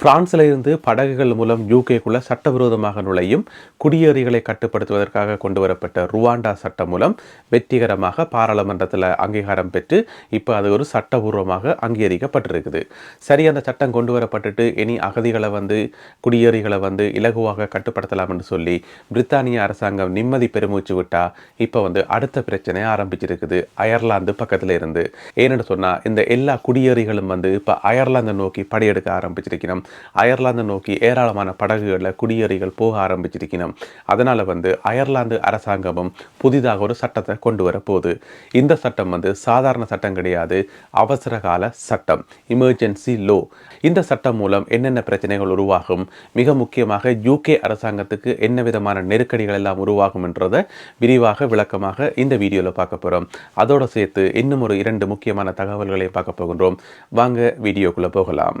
பிரான்சில் இருந்து படகுகள் மூலம் யூகேக்குள்ள சட்டவிரோதமாக நுழையும் குடியேறிகளை கட்டுப்படுத்துவதற்காக கொண்டு வரப்பட்ட ருவாண்டா சட்டம் மூலம் வெற்றிகரமாக பாராளுமன்றத்தில் அங்கீகாரம் பெற்று இப்போ அது ஒரு சட்டபூர்வமாக அங்கீகரிக்கப்பட்டிருக்குது. சரி அந்த சட்டம் கொண்டு வரப்பட்டுட்டு இனி அகதிகளை வந்து குடியேறிகளை வந்து இலகுவாக கட்டுப்படுத்தலாம் என்று சொல்லி பிரித்தானிய அரசாங்கம் நிம்மதி பெருமூச்சு விட்டா இப்போ வந்து அடுத்த பிரச்சனை ஆரம்பிச்சிருக்குது அயர்லாந்து பக்கத்தில் இருந்து. ஏன்னு சொன்னால் இந்த எல்லா குடியேறிகளும் வந்து இப்போ அயர்லாந்தை நோக்கி படையெடுக்க ஆரம்பிச்சிருக்கணும். அயர்லாந்து நோக்கி ஏராளமான படகுகளில் குடியேறிகள் போக ஆரம்பிச்சிருக்கணும் அதனால் வந்து அயர்லாந்து அரசாங்கமும் புதிதாக ஒரு சட்டத்தை கொண்டு வரப்போகுது இந்த சட்டம் வந்து சாதாரண சட்டம் கிடையாது அவசர கால சட்டம் இமர்ஜென்சி லோ இந்த சட்டம் மூலம் என்னென்ன பிரச்சனைகள் உருவாகும் மிக முக்கியமாக யூகே அரசாங்கத்துக்கு என்ன விதமான நெருக்கடிகள் எல்லாம் உருவாகும் என்றதை விரிவாக விளக்கமாக இந்த வீடியோவில் பார்க்க போகிறோம் அதோடு சேர்த்து இன்னும் ஒரு இரண்டு முக்கியமான தகவல்களை பார்க்க போகின்றோம். வாங்க வீடியோக்குள்ளே போகலாம்.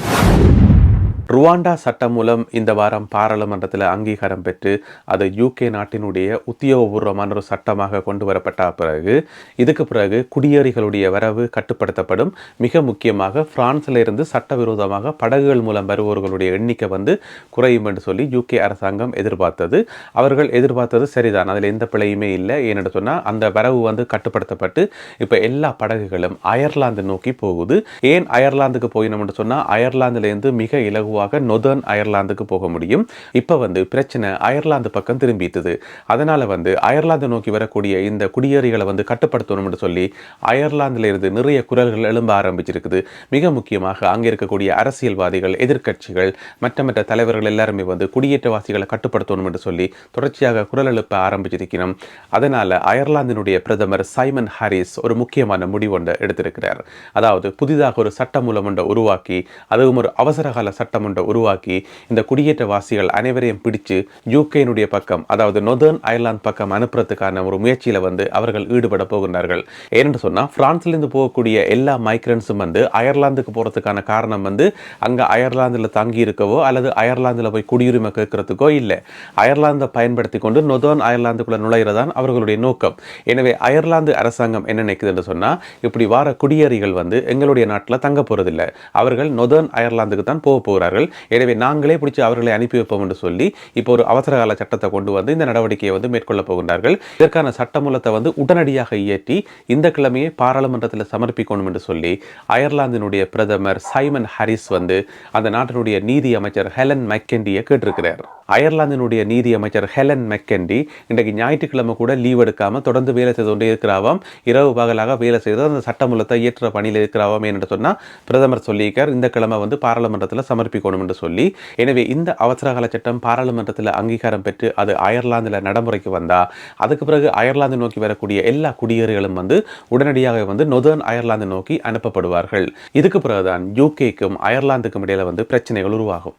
ருவாண்டா சட்டம் மூலம் இந்த வாரம் பாராளுமன்றத்தில் அங்கீகாரம் பெற்று அது யூகே நாட்டினுடைய உத்தியோகபூர்வமான ஒரு சட்டமாக கொண்டு வரப்பட்ட பிறகு இதுக்கு பிறகு குடியேறிகளுடைய வரவு கட்டுப்படுத்தப்படும். மிக முக்கியமாக பிரான்சில் இருந்து சட்டவிரோதமாக படகுகள் மூலம் வருபவர்களுடைய எண்ணிக்கை வந்து குறையும் என்று சொல்லி யூகே அரசாங்கம் எதிர்பார்த்தது. அவர்கள் எதிர்பார்த்தது சரிதான். அதில் எந்த பிழையுமே இல்லை. ஏன்னு சொன்னால் அந்த வரவு வந்து கட்டுப்படுத்தப்பட்டு இப்போ எல்லா படகுகளும் அயர்லாந்து நோக்கி போகுது. ஏன் அயர்லாந்துக்கு போயினோம்னு சொன்னால் அயர்லாந்துலேருந்து மிக இலகுவாக நொதர்ன் அயர்லாந்துக்கு போக முடியும். இப்போ வந்து பிரச்சனை அயர்லாந்து பக்கம் திரும்பிட்டுது. அதனால் வந்து அயர்லாந்து நோக்கி வரக்கூடிய இந்த குடியேறிகளை வந்து கட்டுப்படுத்தணும்னு சொல்லி அயர்லாந்தில் இருந்து நிறைய குரல்கள் எழும்ப ஆரம்பிச்சிருக்குது. மிக முக்கியமாக அங்கே இருக்கக்கூடிய அரசியல்வாதிகள் எதிர்க்கட்சிகள் மற்ற மற்ற தலைவர்கள் எல்லாருமே வந்து குடியேற்றவாசிகளை கட்டுப்படுத்தணும் என்று சொல்லி தொடர்ச்சியாக குரல் எழுப்ப ஆரம்பிச்சிருக்கிறோம் அதனால் அயர்லாந்தினுடைய பிரதமர் சைமன் ஹாரிஸ் ஒரு முக்கியமான முடிவொன்றை எடுத்திருக்கிறார். அதாவது புதிதாக ஒரு சட்டமூலம் ஒன்றை உருவாக்கி அதுவும் ஒரு அவசரகால சட்டம் ஒன்றை உருவாக்கி இந்த குடியேற்றவாசிகள் அனைவரையும் பிடிச்சு யூகேனுடைய பக்கம் அதாவது நொதர்ன் அயர்லாந்து பக்கம் அனுப்புறதுக்கான ஒரு முயற்சியில் வந்து அவர்கள் ஈடுபட போகின்றார்கள். ஏன்னு சொன்னால் பிரான்ஸ்லேருந்து போகக்கூடிய எல்லா மைக்ரன்ஸும் வந்து அயர்லாந்துக்கு போகிறதுக்கான காரணம் வந்து அங்கே அயர்லாந்தில் தங்கி இருக்கவோ அல்லது அயர்லாந்தில் போய் குடியுரிமை கேட்கறதுக்கோ இல்லை. அயர்லாந்தை பயன்படுத்தி கொண்டு நொதர்ன் அயர்லாந்துக்குள்ளே நுழையிறதான் அவர்களுடைய நோக்கம். எனவே அயர்லாந்து அரசாங்கம் என்ன நினைக்குதுன்னு சொன்னால் இப்படி வார குடியேறிகள் வந்து எங்களுடைய நாட்டில் தங்க போகிறதில்லை அவர்கள் நொதர்ன் அயர்லாந்துக்கு தான் போக போகிறார்கள். எனவே நாங்களே பிடிச்சி அவர்களை அனுப்பி வைப்போம் என்று சொல்லி இப்போ ஒரு அவசர கால சட்டத்தை கொண்டு வந்து இந்த நடவடிக்கையை வந்து மேற்கொள்ள போகின்றார்கள். இதற்கான சட்டமூலத்தை வந்து உடனடியாக இயற்றி இந்த கிழமையை பாராளுமன்றத்தில் சமர்ப்பிக்கணும் என்று சொல்லி அயர்லாந்தினுடைய பிரதமர் சைமன் ஹாரிஸ் வந்து அந்த நாட்டினுடைய நீதி அமைச்சர் ஹெலன் மெக்கெண்டியை கேட்டிருக்கிறார். அயர்லாந்தினுடைய நீதி அமைச்சர் ஹெலன் மெக்கெண்டி இன்றைக்கு ஞாயிற்றுக்கிழமை கூட லீவ் எடுக்காமல் தொடர்ந்து வேலை செய்து கொண்டே இருக்கிறாவாம். இரவு பகலாக வேலை செய்து அந்த சட்டமூலத்தை இயற்ற பணியில் இருக்கிறாவாம் என்று சொன்னால் பிரதமர் சொல்லியிருக்கார். இந்த கிழமை வந்து பாராளுமன்றத்தில் சமர்ப்பிக்கணும் என்று சொல்லி எனவே இந்த அவசரகால சட்டம் பாராளுமன்றத்தில் அங்கீகாரம் பெற்று அது அயர்லாந்தில் நடைமுறைக்கு வந்தால் அதுக்கு பிறகு அயர்லாந்து நோக்கி வரக்கூடிய எல்லா குடியேறிகளும் வந்து உடனடியாக வந்து நொதர்ன் அயர்லாந்து நோக்கி அனுப்பப்படுவார்கள். இதுக்கு பிறகுதான் யூகேக்கும் அயர்லாந்துக்கும் இடையில வந்து பிரச்சனைகள் உருவாகும்.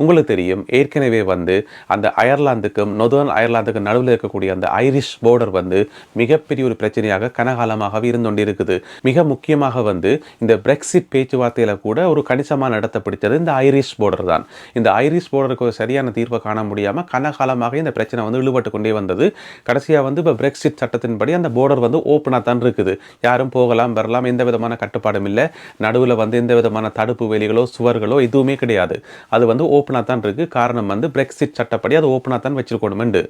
உங்களுக்கு தெரியும் ஏற்கனவே வந்து அந்த அயர்லாந்துக்கும் நொதர்ன் அயர்லாந்துக்கும் நடுவில் இருக்கக்கூடிய அந்த ஐரிஷ் போர்டர் வந்து மிகப்பெரிய ஒரு பிரச்சனையாக கனகாலமாகவே இருந்து கொண்டு இருக்குது மிக முக்கியமாக வந்து இந்த பிரெக்சிட் பேச்சுவார்த்தையில் கூட ஒரு கணிசமான இடத்தை பிடிச்சது இந்த ஐரிஷ் போர்டர் தான். இந்த ஐரிஷ் போர்டருக்கு ஒரு சரியான தீர்வை காண முடியாமல் கனகாலமாக இந்த பிரச்சனை வந்து இழுபட்டு கொண்டே வந்தது. கடைசியாக வந்து இப்போ பிரெக்சிட் சட்டத்தின்படி அந்த போர்டர் வந்து ஓப்பனாக தான் இருக்குது. யாரும் போகலாம் வரலாம் எந்த விதமான கட்டுப்பாடும் இல்லை. நடுவில் வந்து எந்த விதமான தடுப்பு வேலிகளோ சுவர்களோ எதுவுமே கிடையாது. அது வந்து ஓப்பனாக தான் இருக்குது காரணம் வந்து பிரெக்சிட் சட்டப்படி அது ஓப்பனாக தான் வச்சுருக்கணுமெண்டு.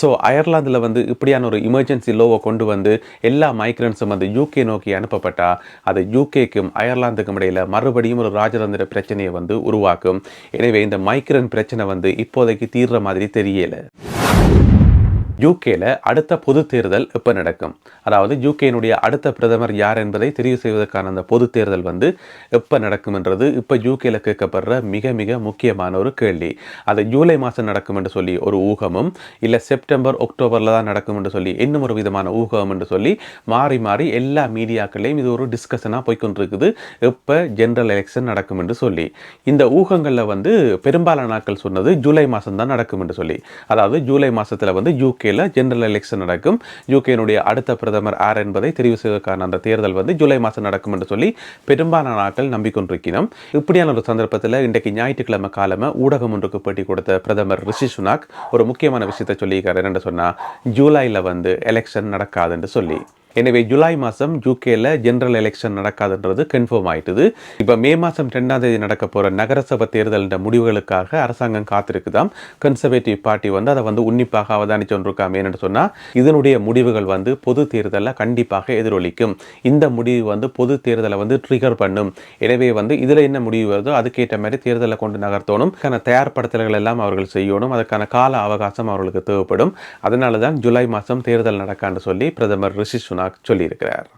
ஸோ அயர்லாந்தில் வந்து இப்படியான ஒரு இமர்ஜென்சி லோவை கொண்டு வந்து எல்லா மைக்ரன்ஸும் வந்து யூகே நோக்கி அனுப்பப்பட்டால் அது யூகேக்கும் அயர்லாந்துக்கும் இடையில் மறுபடியும் ஒரு ராஜதந்திர பிரச்சனையை வந்து உருவாக்கும். எனவே இந்த மைக்ரன் பிரச்சனை வந்து இப்போதைக்கு தீர்ற மாதிரி தெரியலை. யூகேல அடுத்த பொது தேர்தல் எப்போ நடக்கும்? அதாவது யூகேனுடைய அடுத்த பிரதமர் யார் என்பதை தெரிவு செய்வதற்கான அந்த பொது தேர்தல் வந்து எப்போ நடக்கும்ன்றது இப்போ யூகேல கேட்கப்படுற மிக மிக முக்கியமான ஒரு கேள்வி. அது ஜூலை மாதம் நடக்கும் என்று சொல்லி ஒரு ஊகமும் இல்லை செப்டம்பர் அக்டோபரில் தான் நடக்கும் என்று சொல்லி இன்னும் ஒரு விதமான ஊகம் என்று சொல்லி மாறி மாறி எல்லா மீடியாக்களையும் இது ஒரு டிஸ்கஷனாக போய்கொண்டிருக்குது எப்போ ஜென்ரல் எலெக்ஷன் நடக்கும் என்று சொல்லி. இந்த ஊகங்களில் வந்து பெரும்பாலான நாட்கள் சொன்னது ஜூலை மாதம் தான் நடக்கும் என்று சொல்லி. அதாவது ஜூலை மாதத்தில் வந்து யூகே யூகேல ஜெனரல் எலெக்ஷன் நடக்கும். யூகேனுடைய அடுத்த பிரதமர் ஆர் என்பதை தெரிவு செய்வதற்கான அந்த தேர்தல் வந்து ஜூலை மாதம் நடக்கும் என்று சொல்லி பெரும்பாலான நாட்கள் நம்பிக்கொண்டிருக்கிறோம் இப்படியான ஒரு சந்தர்ப்பத்தில் இன்றைக்கு ஞாயிற்றுக்கிழமை காலமாக ஊடகம் ஒன்றுக்கு பேட்டி கொடுத்த பிரதமர் ரிஷி சுனாக் ஒரு முக்கியமான விஷயத்தை சொல்லியிருக்காரு. என்னென்னு சொன்னா ஜூலையில் வந்து எலெக்ஷன் நடக்காதுன்னு சொல்லி. எனவே ஜூலை மாதம் யூகேல ஜெனரல் எலெக்ஷன் நடக்காதுன்றது கன்ஃபார்ம் ஆயிட்டுது. இப்போ மே மாதம் ரெண்டாம் தேதி நடக்க போகிற நகரசபை தேர்தல் முடிவுகளுக்காக அரசாங்கம் காத்திருக்குதாம். கன்சர்வேட்டிவ் பார்ட்டி வந்து அதை வந்து உன்னிப்பாக அவதானிச்சு கொண்டிருக்காம என்னென்னு சொன்னால் இதனுடைய முடிவுகள் வந்து பொது தேர்தலில் கண்டிப்பாக எதிரொலிக்கும். இந்த முடிவு வந்து பொது தேர்தலை வந்து ட்ரிகர் பண்ணும். எனவே வந்து இதில் என்ன முடிவு வருதோ அதுக்கேற்ற மாதிரி தேர்தலை கொண்டு நகர்த்தணும். அதுக்கான தயார்படுத்தல்கள் எல்லாம் அவர்கள் செய்யணும். அதுக்கான கால அவகாசம் அவர்களுக்கு தேவைப்படும். அதனால தான் ஜூலை மாதம் தேர்தல் நடக்கான்னு சொல்லி பிரதமர் ரிஷி சுனா சொல்லியிருக்கிறார்.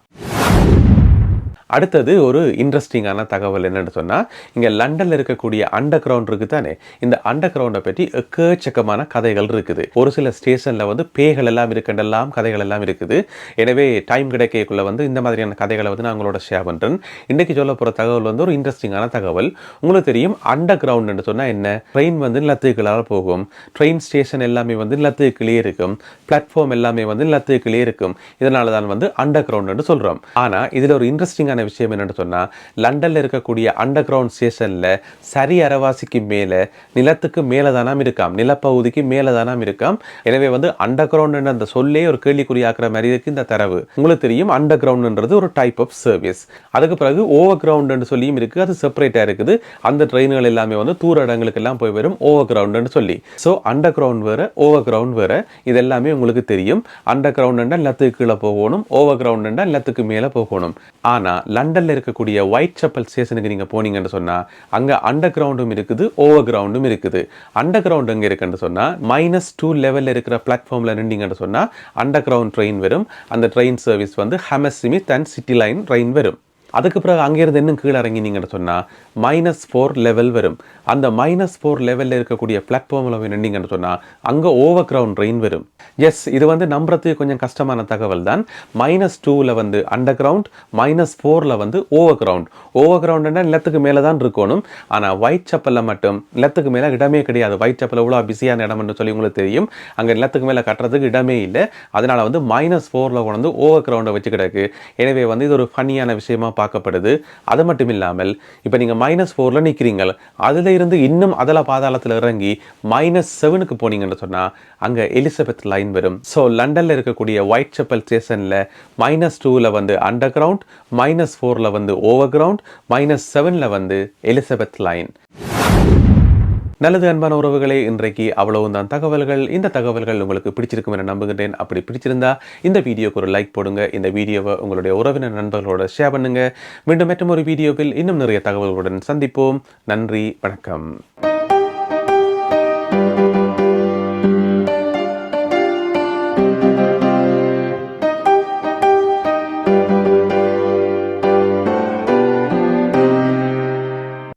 அடுத்தது ஒரு இன்ட்ரெஸ்டிங்கான தகவல் என்னென்னு சொன்னால் இங்கே லண்டனில் இருக்கக்கூடிய அண்டர் கிரவுண்ட் இருக்குது தானே இந்த அண்டர் கிரவுண்டை பற்றி எக்கச்சக்கமான கதைகள் இருக்குது. ஒரு சில ஸ்டேஷனில் வந்து பேய்கள் எல்லாம் இருக்கண்டெல்லாம் கதைகள் எல்லாம் இருக்குது. எனவே டைம் கிடைக்கக்குள்ளே வந்து இந்த மாதிரியான கதைகளை வந்து நான் உங்களோட ஷேர் பண்ணுறேன் இன்றைக்கு சொல்ல போகிற தகவல் வந்து ஒரு இன்ட்ரெஸ்டிங்கான தகவல். உங்களுக்கு தெரியும் அண்டர் கிரவுண்டுன்னு சொன்னால் என்ன? ட்ரெயின் வந்து நிலத்துக்களால் போகும். ட்ரெயின் ஸ்டேஷன் எல்லாமே வந்து நிலத்துக்குள்ளே இருக்கும். பிளாட்ஃபார்ம் எல்லாமே வந்து நிலத்துக்குள்ளே இருக்கும். இதனால தான் வந்து அண்டர் கிரவுண்டுன்னு சொல்கிறோம் ஆனால் இதில் ஒரு இன்ட்ரெஸ்டிங்கான முக்கியமான விஷயம் என்னென்னு சொன்னால் லண்டனில் இருக்கக்கூடிய அண்டர் கிரவுண்ட் ஸ்டேஷனில் சரி அரவாசிக்கு மேலே நிலத்துக்கு மேலே தானாம் இருக்காம். நிலப்பகுதிக்கு மேலே தானாம் இருக்காம். எனவே வந்து அண்டர் கிரவுண்ட் அந்த சொல்லே ஒரு கேள்விக்குறியாக்குற மாதிரி இருக்கு இந்த தரவு. உங்களுக்கு தெரியும் அண்டர் கிரவுண்டுன்றது ஒரு டைப் ஆஃப் சர்வீஸ் அதுக்கு பிறகு ஓவர் கிரவுண்டுன்னு சொல்லியும் இருக்குது அது செப்பரேட்டாக இருக்குது. அந்த ட்ரெயின்கள் எல்லாமே வந்து தூர இடங்களுக்கு எல்லாம் போய் வரும் ஓவர் கிரவுண்டுன்னு சொல்லி. ஸோ அண்டர் கிரவுண்ட் வேறு ஓவர் கிரவுண்ட் வேறு இது எல்லாமே உங்களுக்கு தெரியும். அண்டர் கிரவுண்டுண்டா நிலத்துக்கு கீழே போகணும் ஓவர் கிரவுண்டுண்டா நிலத்துக்கு மேலே போகணும். ஆனால் லண்டனில் இருக்கக்கூடிய ஒயிட் செப்பல் ஸ்டேஷனுக்கு நீங்கள் போனீங்கன்னு சொன்னால் அங்கே அண்டர் கிரவுண்டும் இருக்குது ஓவர் கிரவுண்டும் இருக்குது. அண்டர் கிரவுண்ட் எங்கே இருக்குன்னு சொன்னால் மைனஸ் டூ லெவலில் இருக்கிற பிளாட்ஃபார்மில் நின்றீங்கன்னு சொன்னால் அண்டர் கிரவுண்ட் ட்ரெயின் வரும். அந்த ட்ரெயின் சர்வீஸ் வந்து Hammersmith and City line train வரும். அதுக்கு பிறகு அங்கேருந்து இன்னும் கீழே இறங்கினீங்கன்னு சொன்னால் மைனஸ் ஃபோர் லெவல் வரும். அந்த மைனஸ் ஃபோர் லெவலில் இருக்கக்கூடிய பிளாட்ஃபார்மில் போய் நின்றீங்கன்னு சொன்னால் அங்கே ஓவர் கிரவுண்ட் ரெயின் வரும். எஸ் இது வந்து நம்புறதுக்கு கொஞ்சம் கஷ்டமான தகவல் தான். மைனஸ் டூவில் வந்து அண்டர் கிரவுண்ட் மைனஸ் ஃபோரில் வந்து ஓவர் கிரவுண்ட் ஓவர் கிரவுண்டுன்னா நிலத்துக்கு மேலே தான் இருக்கணும். ஆனால் ஒயிட் சப்பலில் மட்டும் நிலத்துக்கு மேலே இடமே கிடையாது. ஒயிட் சப்பல் எவ்வளோ பிஸியான இடம்னு சொல்லி உங்களுக்கு தெரியும். அங்கே நிலத்துக்கு மேலே கட்டுறதுக்கு இடமே இல்லை. அதனால் வந்து மைனஸ் ஃபோரில் கொண்டு வந்து ஓவர் கிரவுண்டை வச்சு கிடக்கு எனவே வந்து இது ஒரு ஃபன்னியான விஷயமா பார்க்கப்படுது. அது மட்டும் இல்லாமல் இப்போ நீங்கள் மைனஸ் ஃபோரில் நிற்கிறீங்க அதில் இருந்து இன்னும் அதில் பாதாளத்தில் இறங்கி மைனஸ் செவனுக்கு போனீங்கன்னு சொன்னால் அங்கே எலிசபெத் லைன் வரும். ஸோ லண்டனில் இருக்கக்கூடிய ஒயிட் செப்பல் ஸ்டேஷனில் மைனஸ் டூவில் வந்து அண்டர் கிரவுண்ட் மைனஸ் ஃபோரில் வந்து ஓவர் கிரவுண்ட் மைனஸ் செவனில் வந்து எலிசபெத் லைன் நல்லது அன்பான உறவுகளே இன்றைக்கு அவ்வளவு தான். தகவல்கள் இந்த தகவல்கள் உங்களுக்கு பிடிச்சிருக்கும் என நம்புகிறேன் அப்படி பிடிச்சிருந்தா இந்த வீடியோக்கு ஒரு லைக் போடுங்க. இந்த வீடியோவை உங்களுடைய உறவினர் நண்பர்களோட ஷேர் பண்ணுங்க. மீண்டும் மற்றும் ஒரு வீடியோவில் இன்னும் நிறைய தகவல்களுடன் சந்திப்போம். நன்றி வணக்கம்.